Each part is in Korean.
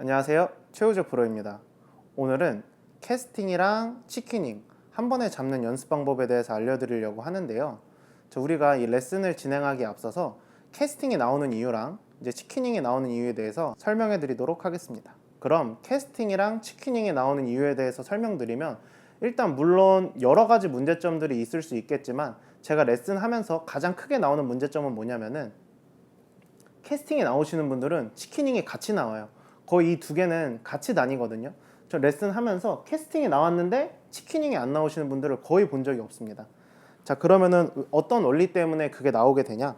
안녕하세요. 최우주 프로입니다. 오늘은 캐스팅이랑 치키닝 한 번에 잡는 연습 방법에 대해서 알려드리려고 하는데요. 저 우리가 이 레슨을 진행하기에 앞서서 캐스팅이 나오는 이유랑 이제 치키닝이 나오는 이유에 대해서 설명해 드리도록 하겠습니다. 그럼 캐스팅이랑 치키닝이 나오는 이유에 대해서 설명드리면 일단 물론 여러 가지 문제점들이 있을 수 있겠지만 제가 레슨 하면서 가장 크게 나오는 문제점은 뭐냐면은 캐스팅에 나오시는 분들은 치키닝이 같이 나와요. 거의 이 두 개는 같이 다니거든요. 저 레슨 하면서 캐스팅이 나왔는데 치키닝이 안 나오시는 분들을 거의 본 적이 없습니다. 자, 그러면은 어떤 원리 때문에 그게 나오게 되냐?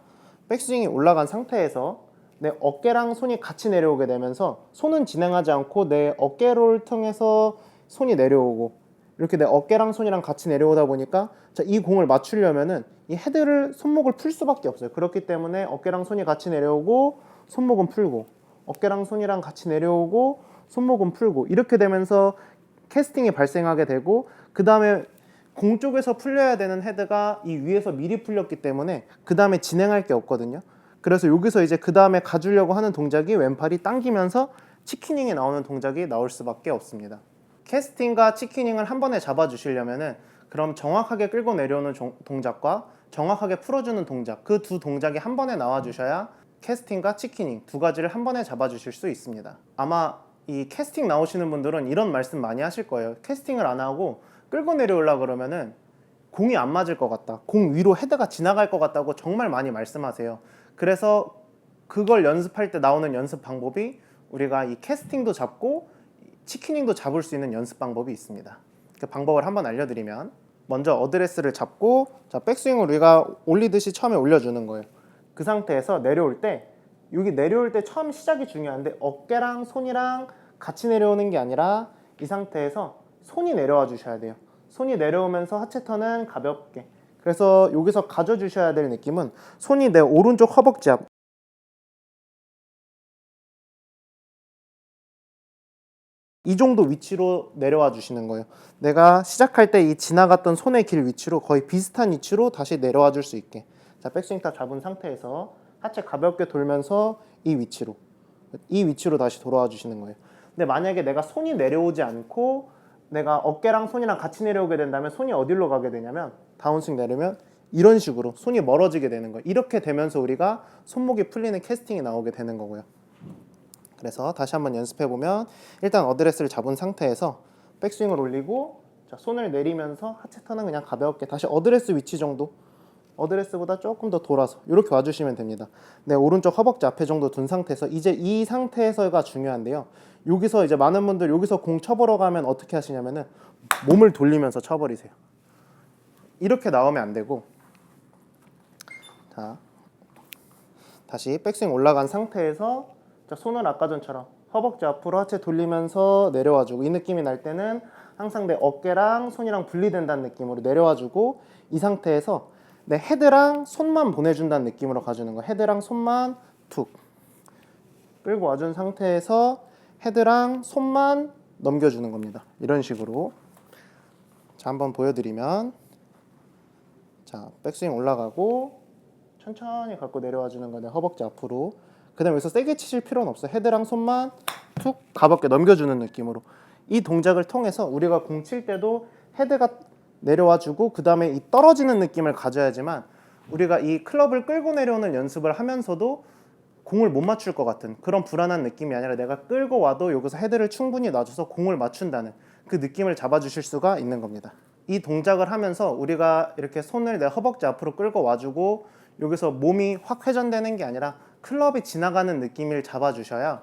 백스윙이 올라간 상태에서 내 어깨랑 손이 같이 내려오게 되면서 손은 진행하지 않고 내 어깨를 통해서 손이 내려오고 이렇게 내 어깨랑 손이랑 같이 내려오다 보니까 자, 이 공을 맞추려면은 이 헤드를 손목을 풀 수밖에 없어요. 그렇기 때문에 어깨랑 손이 같이 내려오고 손목은 풀고 어깨랑 손이랑 같이 내려오고 손목은 풀고 이렇게 되면서 캐스팅이 발생하게 되고 그 다음에 공 쪽에서 풀려야 되는 헤드가 이 위에서 미리 풀렸기 때문에 그 다음에 진행할 게 없거든요. 그래서 여기서 이제 그 다음에 가주려고 하는 동작이 왼팔이 당기면서 치키닝이 나오는 동작이 나올 수밖에 없습니다. 캐스팅과 치키닝을 한 번에 잡아주시려면은 그럼 정확하게 끌고 내려오는 종- 동작과 정확하게 풀어주는 동작 그 두 동작이 한 번에 나와주셔야 캐스팅과 치키닝 두 가지를 한 번에 잡아주실 수 있습니다. 아마 이 캐스팅 나오시는 분들은 이런 말씀 많이 하실 거예요. 캐스팅을 안 하고 끌고 내려오려 그러면은 공이 안 맞을 것 같다. 공 위로 헤드가 지나갈 것 같다고 정말 많이 말씀하세요. 그래서 그걸 연습할 때 나오는 연습 방법이 우리가 이 캐스팅도 잡고 치키닝도 잡을 수 있는 연습 방법이 있습니다. 그 방법을 한번 알려드리면 먼저 어드레스를 잡고 자 백스윙을 우리가 올리듯이 처음에 올려주는 거예요. 그 상태에서 내려올 때 여기 내려올 때 처음 시작이 중요한데 어깨랑 손이랑 같이 내려오는 게 아니라 이 상태에서 손이 내려와 주셔야 돼요. 손이 내려오면서 하체 턴은 가볍게. 그래서 여기서 가져 주셔야 될 느낌은 손이 내 오른쪽 허벅지 앞 이 정도 위치로 내려와 주시는 거예요. 내가 시작할 때 이 지나갔던 손의 길 위치로 거의 비슷한 위치로 다시 내려와 줄 수 있게. 자, 백스윙 탑 잡은 상태에서 하체 가볍게 돌면서 이 위치로 이 위치로 다시 돌아와 주시는 거예요. 근데 만약에 내가 손이 내려오지 않고 내가 어깨랑 손이랑 같이 내려오게 된다면 손이 어디로 가게 되냐면 다운스윙 내리면 이런 식으로 손이 멀어지게 되는 거예요. 이렇게 되면서 우리가 손목이 풀리는 캐스팅이 나오게 되는 거고요. 그래서 다시 한번 연습해 보면 일단 어드레스를 잡은 상태에서 백스윙을 올리고 자, 손을 내리면서 하체 턴은 그냥 가볍게 다시 어드레스 위치 정도 어드레스보다 조금 더 돌아서 이렇게 와주시면 됩니다. 네 오른쪽 허벅지 앞에 정도 둔 상태에서 이제 이 상태에서가 중요한데요. 여기서 이제 많은 분들 여기서 공 쳐보러 가면 어떻게 하시냐면은 몸을 돌리면서 쳐버리세요. 이렇게 나오면 안 되고 자 다시 백스윙 올라간 상태에서 자, 손을 아까 전처럼 허벅지 앞으로 하체 돌리면서 내려와주고 이 느낌이 날 때는 항상 내 어깨랑 손이랑 분리된다는 느낌으로 내려와주고 이 상태에서 내 헤드랑 손만 보내준다는 느낌으로 가주는 거. 헤드랑 손만 툭. 끌고 와준 상태에서 헤드랑 손만 넘겨주는 겁니다. 이런 식으로. 자 한번 보여드리면. 자 백스윙 올라가고 천천히 갖고 내려와 주는 거네 허벅지 앞으로. 그 다음에 여기서 세게 치실 필요는 없어요. 헤드랑 손만 툭 가볍게 넘겨주는 느낌으로. 이 동작을 통해서 우리가 공 칠 때도 헤드가 내려와 주고 그 다음에 이 떨어지는 느낌을 가져야지만 우리가 이 클럽을 끌고 내려오는 연습을 하면서도 공을 못 맞출 것 같은 그런 불안한 느낌이 아니라 내가 끌고 와도 여기서 헤드를 충분히 놔줘서 공을 맞춘다는 그 느낌을 잡아주실 수가 있는 겁니다. 이 동작을 하면서 우리가 이렇게 손을 내 허벅지 앞으로 끌고 와주고 여기서 몸이 확 회전되는 게 아니라 클럽이 지나가는 느낌을 잡아주셔야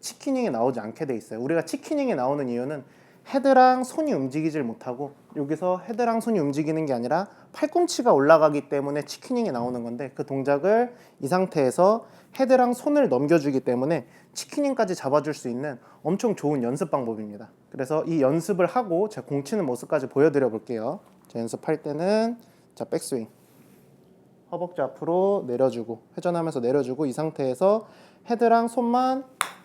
치키닝이 나오지 않게 돼 있어요. 우리가 치키닝이 나오는 이유는 헤드랑 손이 움직이질 못하고 여기서 헤드랑 손이 움직이는 게 아니라 팔꿈치가 올라가기 때문에 치키닝이 나오는 건데 그 동작을 이 상태에서 헤드랑 손을 넘겨주기 때문에 치키닝까지 잡아줄 수 있는 엄청 좋은 연습 방법입니다. 그래서 이 연습을 하고 제가 공 치는 모습까지 보여드려 볼게요. 자, 연습할 때는 자 백스윙 허벅지 앞으로 내려주고 회전하면서 내려주고 이 상태에서 헤드랑 손만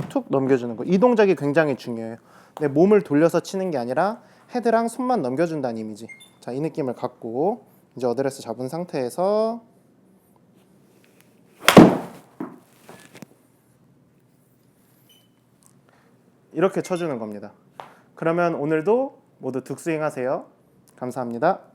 툭 넘겨주는 거. 이 동작이 굉장히 중요해요. 내 몸을 돌려서 치는 게 아니라 헤드랑 손만 넘겨준다는 이미지. 자, 이 느낌을 갖고 이제 어드레스 잡은 상태에서 이렇게 쳐주는 겁니다. 그러면 오늘도 모두 득스윙 하세요. 감사합니다.